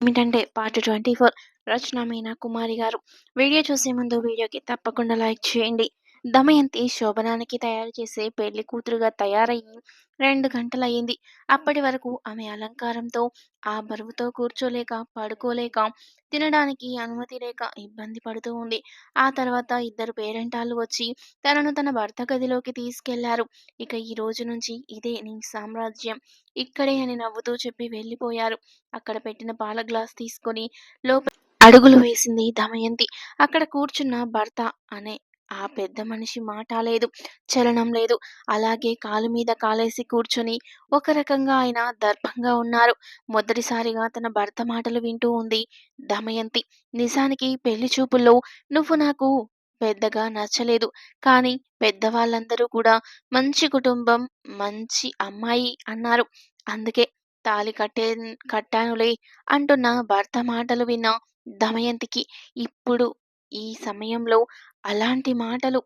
ఏమిటంటే part twenty four Rachana Meena Kumari garu. Video చూసే ముందు వీడియోకి తప్పకుండా లైక్ చేయండి. దమయంతి శోభనానికి తయారు చేసే పెళ్ళి కూతురుగా తయారయ్యి రెండు గంటలయ్యింది. అప్పటి వరకు ఆమె అలంకారంతో ఆ బరువుతో కూర్చోలేక పడుకోలేక తినడానికి అనుమతి లేక ఇబ్బంది పడుతూ ఉంది. ఆ తర్వాత ఇద్దరు పేరెంటాలు వచ్చి తనను తన భర్త గదిలోకి తీసుకెళ్ళారు. ఇక ఈ రోజు నుంచి ఇదే నీ సామ్రాజ్యం. ఇక్కడే అని నవ్వుతూ చెప్పి వెళ్ళిపోయారు. అక్కడ పెట్టిన పాల గ్లాస్ తీసుకొని లోపల అడుగులు వేసింది దమయంతి. అక్కడ కూర్చున్న భర్త అనే ఆ పెద్ద మనిషి మాట లేదు చలనం లేదు. అలాగే కాలు మీద కాలేసి కూర్చొని ఒక రకంగా ఆయన దర్భంగా ఉన్నారు. మొదటిసారిగా తన భర్త మాటలు వింటూ ఉంది దమయంతి. నిజానికి పెళ్ళి చూపుల్లో నువ్వు నాకు పెద్దగా నచ్చలేదు. కానీ పెద్దవాళ్ళందరూ కూడా మంచి కుటుంబం మంచి అమ్మాయి అన్నారు. అందుకే తాళి కట్టే కట్టానులే అంటున్న భర్త మాటలు విన్న దమయంతికి ఇప్పుడు ఈ సమయంలో అలాంటి మాటలు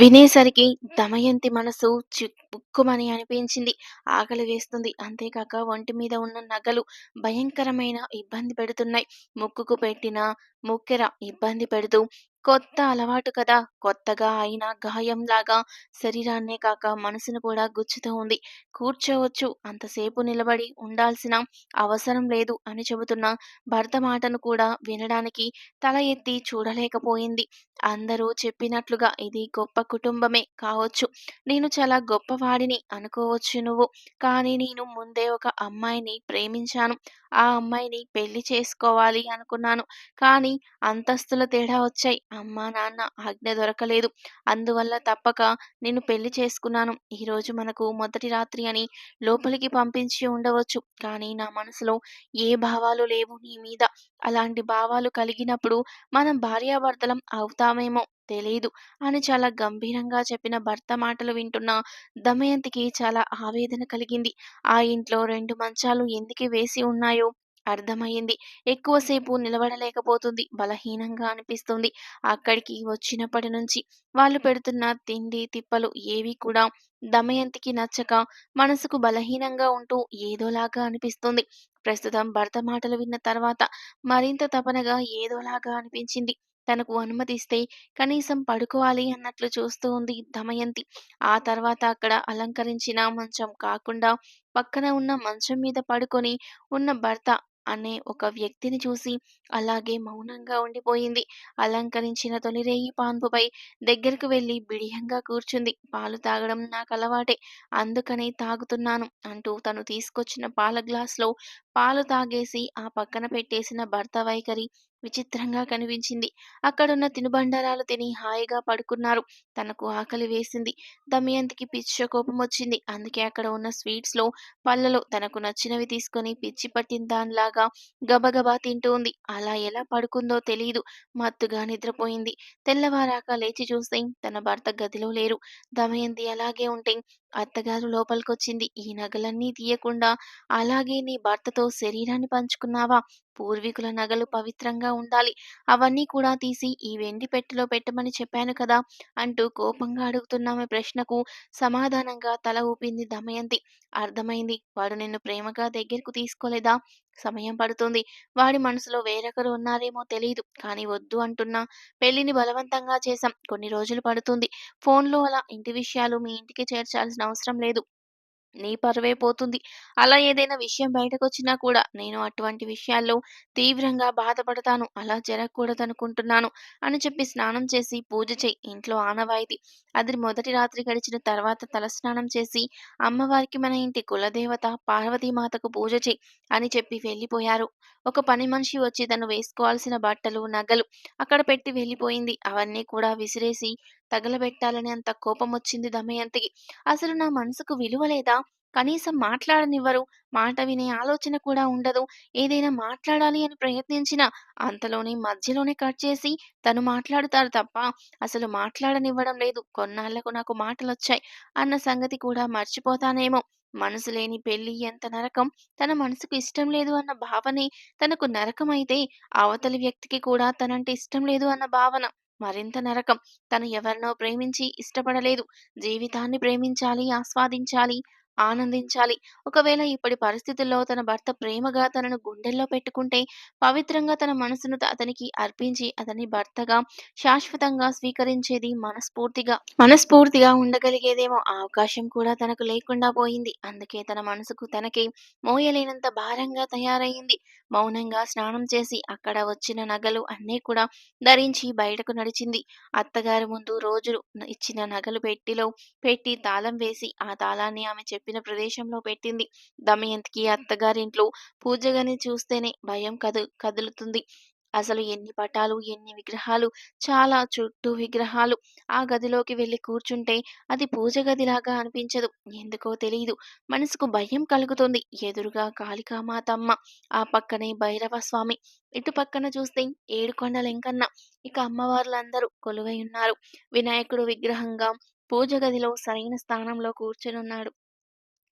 వినేసరికి దమయంతి మనసు చిక్కుమని అనిపించింది. ఆకలి వేస్తుంది. అంతేకాక ఒంటి మీద ఉన్న నగలు భయంకరమైన ఇబ్బంది పెడుతున్నాయి. ముక్కుకు పెట్టిన ముక్కెర ఇబ్బంది పెడుతూ కొత్త అలవాటు కదా! కొత్తగా అయిన గాయంలాగా శరీరాన్నే కాక మనసును కూడా గుచ్చుతూ ఉంది. కూర్చోవచ్చు అంతసేపు నిలబడి ఉండాల్సిన అవసరం లేదు అని చెబుతున్న భర్త మాటను కూడా వినడానికి తల ఎత్తి చూడలేకపోయింది. అందరూ చెప్పినట్లుగా ఇది గొప్ప కుటుంబమే కావచ్చు. నేను చాలా గొప్పవాడిని అనుకోవచ్చు నువ్వు. కానీ నేను ముందే ఒక అమ్మాయిని ప్రేమించాను. ఆ అమ్మాయిని పెళ్ళి చేసుకోవాలి అనుకున్నాను. కానీ అంతస్తుల తేడా వచ్చాయి. అమ్మా నాన్న ఆజ్ఞ దొరకలేదు. అందువల్ల తప్పక నేను పెళ్ళి చేసుకున్నాను. ఈరోజు మనకు మొదటి రాత్రి అని లోపలికి పంపించి ఉండవచ్చు. కానీ నా మనసులో ఏ భావాలు లేవు నీ మీద. అలాంటి భావాలు కలిగినప్పుడు మనం భార్యాభర్తలం అవుతామేమో తెలీదు. అని చాలా గంభీరంగా చెప్పిన భర్త మాటలు వింటున్న దమయంతికి చాలా ఆవేదన కలిగింది. ఆ ఇంట్లో రెండు మంచాలు ఎందుకు వేసి ఉన్నాయో అర్థమయ్యింది. ఎక్కువసేపు నిలబడలేకపోతుంది. బలహీనంగా అనిపిస్తుంది. అక్కడికి వచ్చినప్పటి నుంచి వాళ్ళు పెడుతున్న తిండి తిప్పలు ఏవి కూడా దమయంతికి నచ్చక మనసుకు బలహీనంగా ఉంటూ ఏదోలాగా అనిపిస్తుంది. ప్రస్తుతం భర్త మాటలు విన్న తర్వాత మరింత తపనగా ఏదోలాగా అనిపించింది. తనకు అనుమతిస్తే కనీసం పడుకోవాలి అన్నట్లు చూస్తూ ఉంది దమయంతి ఆ తర్వాత అక్కడ అలంకరించిన మంచం కాకుండా పక్కన ఉన్న మంచం మీద పడుకొని ఉన్న భర్త అనే ఒక వ్యక్తిని చూసి అలాగే మౌనంగా ఉండిపోయింది. అలంకరించిన తొలిరేయి పాన్పుపై దగ్గరకు వెళ్ళి బిడియంగా కూర్చుంది. పాలు తాగడం నాకు అలవాటే అందుకనే తాగుతున్నాను అంటూ తను తీసుకొచ్చిన పాల గ్లాస్లో పాలు తాగేసి ఆ పక్కన పెట్టేసిన భర్త వైఖరి విచిత్రంగా కనిపించింది. అక్కడున్న తినుబండారాలు తిని హాయిగా పడుకున్నారు. తనకు ఆకలి వేసింది. దమయంతికి పిచ్చ కోపం వచ్చింది. అందుకే అక్కడ ఉన్న స్వీట్స్లో పళ్ళలో తనకు నచ్చినవి తీసుకొని పిచ్చి పట్టిన దానిలాగా గబగబా తింటూ ఉంది. అలా ఎలా పడుకుందో తెలియదు మత్తుగా నిద్రపోయింది. తెల్లవారాక లేచి చూస్తే తన భర్త గదిలో లేరు. దమయంతి అలాగే ఉంటే అత్తగారు లోపలికొచ్చింది. ఈ నగలన్నీ తీయకుండా అలాగే నీ భర్తతో శరీరాన్ని పంచుకున్నావా? పూర్వీకుల నగలు పవిత్రంగా ఉండాలి. అవన్నీ కూడా తీసి ఈ వెండి పెట్టెలో పెట్టమని చెప్పాను కదా? అంటూ కోపంగా అడుగుతున్నామే ప్రశ్నకు సమాధానంగా తల ఊపింది దమయంతి. అర్థమైంది. వాడు నిన్ను ప్రేమగా దగ్గరకు తీసుకోలేదా? సమయం పడుతుంది. వాడి మనసులో వేరొకరు ఉన్నారేమో తెలియదు కానీ వద్దు అంటున్నా. పెళ్ళిని బలవంతంగా చేశాం. కొన్ని రోజులు పడుతుంది. ఫోన్లో అలా ఇంటి విషయాలు మీ ఇంటికి చేర్చాల్సిన అవసరం లేదు. నీ పరువే పోతుంది. అలా ఏదైనా విషయం బయటకొచ్చినా కూడా నేను అటువంటి విషయాల్లో తీవ్రంగా బాధపడతాను. అలా జరగకూడదనుకుంటున్నాను అని చెప్పి స్నానం చేసి పూజ చేయి. ఇంట్లో ఆనవాయితీ. అది మొదటి రాత్రి గడిచిన తర్వాత తలస్నానం చేసి అమ్మవారికి మన ఇంటి కులదేవత పార్వతీమాతకు పూజ చేయి అని చెప్పి వెళ్ళిపోయారు. ఒక పని మనిషి వచ్చి తను వేసుకోవాల్సిన బట్టలు నగలు అక్కడ పెట్టి వెళ్ళిపోయింది. అవన్నీ కూడా విసిరేసి తగలబెట్టాలని అంత కోపం వచ్చింది దమయంతికి. అసలు నా మనసుకు విలువ లేదా? కనీసం మాట్లాడనివ్వరు. మాట వినే ఆలోచన కూడా ఉండదు. ఏదైనా మాట్లాడాలి అని ప్రయత్నించినా అంతలోనే మధ్యలోనే కట్ చేసి తను మాట్లాడుతారు తప్ప అసలు మాట్లాడనివ్వడం లేదు. కొన్నాళ్ళకు నాకు మాటలు వచ్చాయి అన్న సంగతి కూడా మర్చిపోతానేమో. మనసు లేని పెళ్ళి ఎంత నరకం. తన మనసుకు ఇష్టం లేదు అన్న భావనే తనకు నరకం అయితే అవతలి వ్యక్తికి కూడా తనంటే ఇష్టం లేదు అన్న భావన. మరింత నరకం తను ఎవరినో ప్రేమించి ఇష్టపడలేదు జీవితాన్ని ప్రేమించాలి ఆస్వాదించాలి ఆనందించాలి. ఒకవేళ ఇప్పటి పరిస్థితుల్లో తన భర్త ప్రేమగా తనను గుండెల్లో పెట్టుకుంటే, పవిత్రంగా తన మనసును అతనికి అర్పించి, అతని భర్తగా శాశ్వతంగా స్వీకరించేది మనస్ఫూర్తిగా మనస్ఫూర్తిగా ఉండగలిగేదేమో! ఆ అవకాశం కూడా తనకు లేకుండా పోయింది. అందుకే తన మనసుకు తనకే మోయలేనంత భారంగా తయారైంది మౌనంగా స్నానం చేసి, అక్కడ వచ్చిన నగలు అన్నీ కూడా ధరించి బయటకు నడిచింది. అత్తగారి ముందు రోజులు ఇచ్చిన నగలు పెట్టిలో పెట్టి తాళం వేసి, ఆ తాళాన్ని ఆమె చెప్పిన ప్రదేశంలో పెట్టింది. దమయంతికి అత్తగారింట్లో పూజగని చూస్తేనే భయం కదు కదులుతుంది. అసలు ఎన్ని పటాలు, ఎన్ని విగ్రహాలు, చాలా చుట్టూ విగ్రహాలు. ఆ గదిలోకి వెళ్ళి కూర్చుంటే అది పూజ గదిలాగా అనిపించదు. ఎందుకో తెలియదు మనసుకు భయం కలుగుతుంది. ఎదురుగా కాళికామాతమ్మ, ఆ పక్కనే భైరవ స్వామి, ఇటు పక్కన చూస్తే ఏడుకొండ లెంకన్న ఇక అమ్మవార్లందరూ కొలువై ఉన్నారు. వినాయకుడు విగ్రహంగా పూజ గదిలో సరైన స్థానంలో కూర్చొనున్నాడు.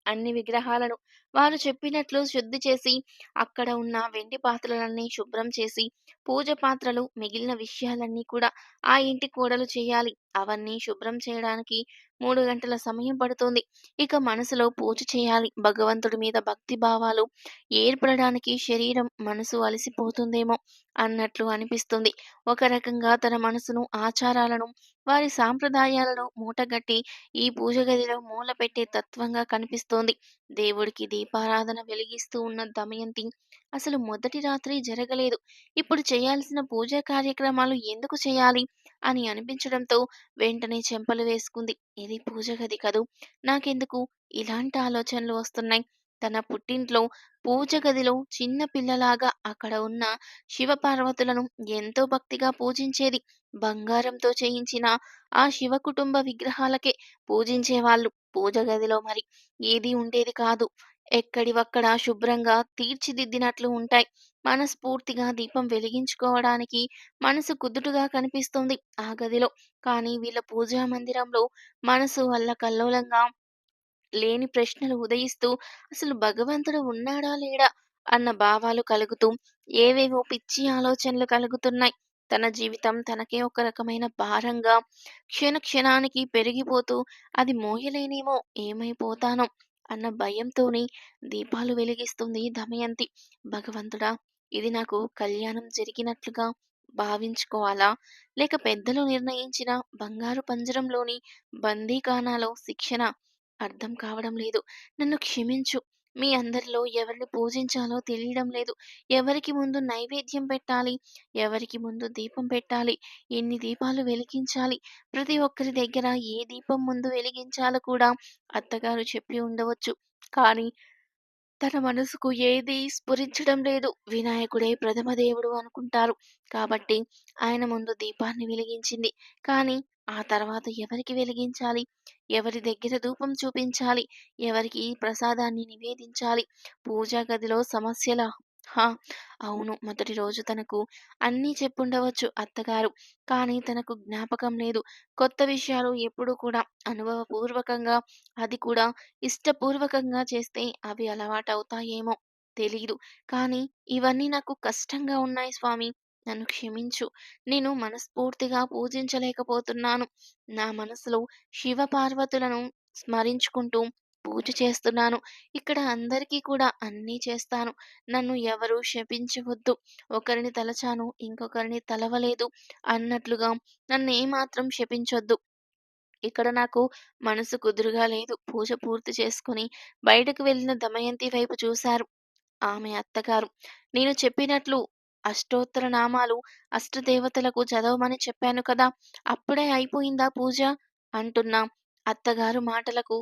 అన్ని విగ్రహాలను వారు చెప్పినట్లు శుద్ధి చేసి, అక్కడ ఉన్న వెండి పాత్రలన్నీ శుభ్రం చేసి, పూజ పాత్రలు, మిగిలిన విషయాలన్నీ కూడా ఆ ఇంటి కోడలు చేయాలి. అవన్నీ శుభ్రం చేయడానికి మూడు గంటల సమయం పడుతుంది ఇక మనసులో పూజ చేయాలి. భగవంతుడి మీద భక్తి భావాలు ఏర్పడడానికి శరీరం, మనసు అలసిపోతుందేమో అన్నట్లు అనిపిస్తుంది. ఒక రకంగా తన మనసును, ఆచారాలను, వారి సాంప్రదాయాలను మూటగట్టి ఈ పూజ గదిలో మూల పెట్టే తత్వంగా కనిపిస్తోంది. దేవుడికి దీపారాధన వెలిగిస్తూ ఉన్న దమయంతి అసలు మొదటి రాత్రి జరగలేదు. ఇప్పుడు చేయాల్సిన పూజా కార్యక్రమాలు ఎందుకు చేయాలి? అని అనిపించడంతో వెంటనే చెంపలు వేసుకుంది. ఇది పూజ గది కదూ! నాకెందుకు ఇలాంటి ఆలోచనలు వస్తున్నాయి? తన పుట్టింట్లో పూజ గదిలో చిన్న పిల్లలాగా అక్కడ ఉన్న శివపార్వతులను ఎంతో భక్తిగా పూజించేది. బంగారంతో చేయించిన ఆ శివ కుటుంబ విగ్రహాలకే పూజించేవాళ్ళు. పూజ గదిలో మరి ఏది ఉండేది కాదు. ఎక్కడివక్కడ శుభ్రంగా తీర్చిదిద్దినట్లు ఉంటాయి. మనస్ఫూర్తిగా దీపం వెలిగించుకోవడానికి మనసు కుదుటుగా కనిపిస్తుంది ఆ గదిలో. కానీ వీళ్ళ పూజా మందిరంలో మనసు వల్ల కల్లోలంగా లేని ప్రశ్నలు ఉదయిస్తూ అసలు భగవంతుడు ఉన్నాడా లేడా? అన్న భావాలు కలుగుతూ ఏవేవో పిచ్చి ఆలోచనలు కలుగుతున్నాయి. తన జీవితం తనకే ఒక రకమైన భారంగా క్షణ క్షణానికి పెరిగిపోతూ అది మోయలేనేమో, ఏమైపోతానో అన్న భయంతోనే దీపాలు వెలిగిస్తుంది దమయంతి. భగవంతుడా! ఇది నాకు కళ్యాణం జరిగినట్లుగా భావించుకోవాలా? లేక పెద్దలు నిర్ణయించిన బంగారు పంజరంలోని బందీఖానాలో శిక్షణ అర్థం కావడం లేదు. నన్ను క్షమించు. మీ అందరిలో ఎవరిని పూజించాలో తెలియడం లేదు. ఎవరికి ముందు నైవేద్యం పెట్టాలి? ఎవరికి ముందు దీపం పెట్టాలి? ఎన్ని దీపాలు వెలిగించాలి? ప్రతి ఒక్కరి దగ్గర ఏ దీపం ముందు వెలిగించాలో కూడా అత్తగారు చెప్పి ఉండవచ్చు. కానీ తన మనసుకు ఏది స్ఫురించడం లేదు. వినాయకుడే ప్రథమ దేవుడు అనుకుంటారు. కాబట్టి ఆయన ముందు దీపాన్ని వెలిగించింది. కానీ ఆ తర్వాత ఎవరికి వెలిగించాలి? ఎవరి దగ్గర ధూపం చూపించాలి? ఎవరికి ప్రసాదాన్ని నివేదించాలి? పూజా గదిలో సమస్యల హా! అవును. మొదటి రోజు తనకు అన్నీ చెప్పుండవచ్చు అత్తగారు. కానీ తనకు జ్ఞాపకం లేదు. కొత్త విషయాలు ఎప్పుడూ కూడా అనుభవపూర్వకంగా, అది కూడా ఇష్టపూర్వకంగా చేస్తే అవి అలవాటవుతాయేమో తెలీదు. కానీ ఇవన్నీ నాకు కష్టంగా ఉన్నాయి స్వామి నన్ను క్షమించు. నేను మనస్ఫూర్తిగా పూజించలేకపోతున్నాను. నా మనసులో శివపార్వతులను స్మరించుకుంటూ పూజ చేస్తున్నాను. ఇక్కడ అందరికీ కూడా అన్నీ చేస్తాను. నన్ను ఎవరూ శపించవద్దు. ఒకరిని తలచాను, ఇంకొకరిని తలవలేదు అన్నట్లుగా నన్ను ఏమాత్రం శపించొద్దు. ఇక్కడ నాకు మనసు కుదురుగా లేదు. పూజ పూర్తి చేసుకుని బయటకు వెళ్ళిన దమయంతి వైపు చూశారు ఆమె అత్తగారు. నేను చెప్పినట్లు అష్టోత్తర నామాలు అష్టదేవతలకు చదవమని చెప్పాను కదా! అప్పుడే అయిపోయిందా పూజ? అంటున్నా అత్తగారు మాటలకు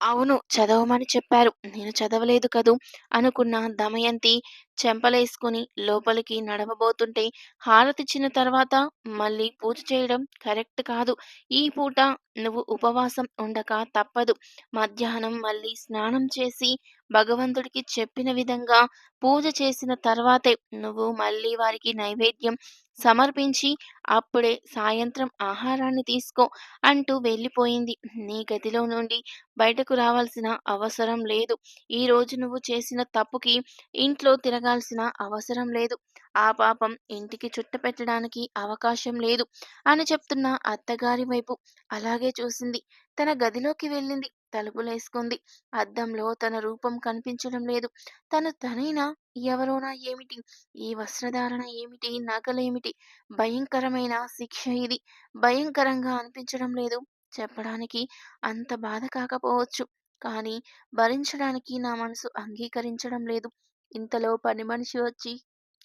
అవును. చదవమని చెప్పారు. నేను చదవలేదు కదూ! అనుకున్న దమయంతి చెంపలేసుకుని లోపలికి నడవబోతుంటే హారతిచ్చిన తర్వాత మళ్ళీ పూజ చేయడం కరెక్ట్ కాదు. ఈ పూట నువ్వు ఉపవాసం ఉండక తప్పదు. మధ్యాహ్నం మళ్ళీ స్నానం చేసి భగవంతుడికి చెప్పిన విధంగా పూజ చేసిన తర్వాతే నువ్వు మళ్ళీ వారికి నైవేద్యం సమర్పించి అప్పుడే సాయంత్రం ఆహారాన్ని తీసుకో అంటూ వెళ్ళిపోయింది. నీ గదిలో నుండి బయటకు రావాల్సిన అవసరం లేదు. ఈరోజు నువ్వు చేసిన తప్పుకి ఇంట్లో తిరగ అడగాల్సిన అవసరం లేదు. ఆ పాపం ఇంటికి చుట్టపెట్టడానికి అవకాశం లేదు అని చెప్తున్న అత్తగారి వైపు అలాగే చూసింది. తన గదిలోకి వెళ్ళింది. తలుపులేసుకుంది. అద్దంలో తన రూపం కనిపించడం లేదు. తను తనైనా ఎవరోనా ఏమిటి? ఈ వస్త్రధారణ ఏమిటి? నగలేమిటి? భయంకరమైన శిక్ష ఇది. భయంకరంగా అనిపించడం లేదు. చెప్పడానికి అంత బాధ కాకపోవచ్చు. కానీ భరించడానికి నా మనసు అంగీకరించడం లేదు. ఇంతలో పనిమనిషి వచ్చి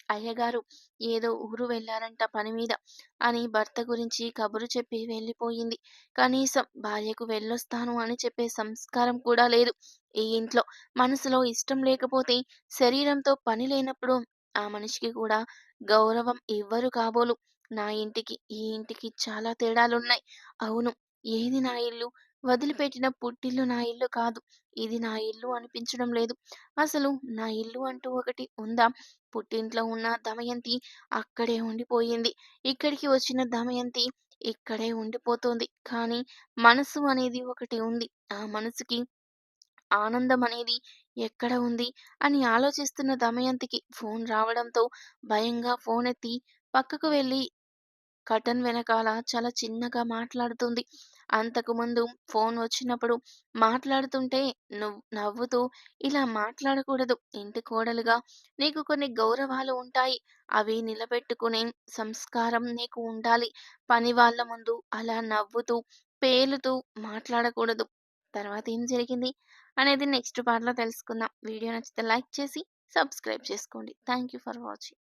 అయ్యగారు ఏదో ఊరు వెళ్ళారంట పనిమీద అని భర్త గురించి కబురు చెప్పి వెళ్ళిపోయింది. కనీసం భార్యకు వెళ్ళొస్తాను అని చెప్పే సంస్కారం కూడా లేదు ఈ ఇంట్లో. మనసులో ఇష్టం లేకపోతే శరీరంతో పని లేనప్పుడు ఆ మనిషికి కూడా గౌరవం ఇవ్వరు కాబోలు. నా ఇంటికి, ఈ ఇంటికి చాలా తేడాలున్నాయి. అవును. ఏది నా ఇల్లు? వదిలిపెట్టిన పుట్టిల్లు నా ఇల్లు కాదు. ఇది నా ఇల్లు అనిపించడం లేదు. అసలు నా ఇల్లు అంటూ ఒకటి ఉందా? పుట్టింట్లో ఉన్న దమయంతి అక్కడే ఉండిపోయింది. ఇక్కడికి వచ్చిన దమయంతి ఇక్కడే ఉండిపోతోంది. కానీ మనసు అనేది ఒకటి ఉంది. ఆ మనసుకి ఆనందం అనేది ఎక్కడ ఉంది అని ఆలోచిస్తున్న దమయంతికి ఫోన్ రావడంతో భయంగా ఫోన్ ఎత్తి పక్కకు వెళ్ళి కర్టన్ వెనకాల చాలా చిన్నగా మాట్లాడుతుంది. అంతకుముందు ఫోన్ వచ్చినప్పుడు మాట్లాడుతుంటే నువ్వు నవ్వుతూ ఇలా మాట్లాడకూడదు. ఇంటి కోడలుగా నీకు కొన్ని గౌరవాలు ఉంటాయి. అవి నిలబెట్టుకునే సంస్కారం నీకు ఉండాలి. పని వాళ్ళ ముందు అలా నవ్వుతూ, పేలుతూ మాట్లాడకూడదు. తర్వాత ఏం జరిగింది అనేది నెక్స్ట్ పార్ట్‌లో తెలుసుకుందాం. వీడియో నచ్చితే లైక్ చేసి సబ్స్క్రైబ్ చేసుకోండి. Thank you for watching.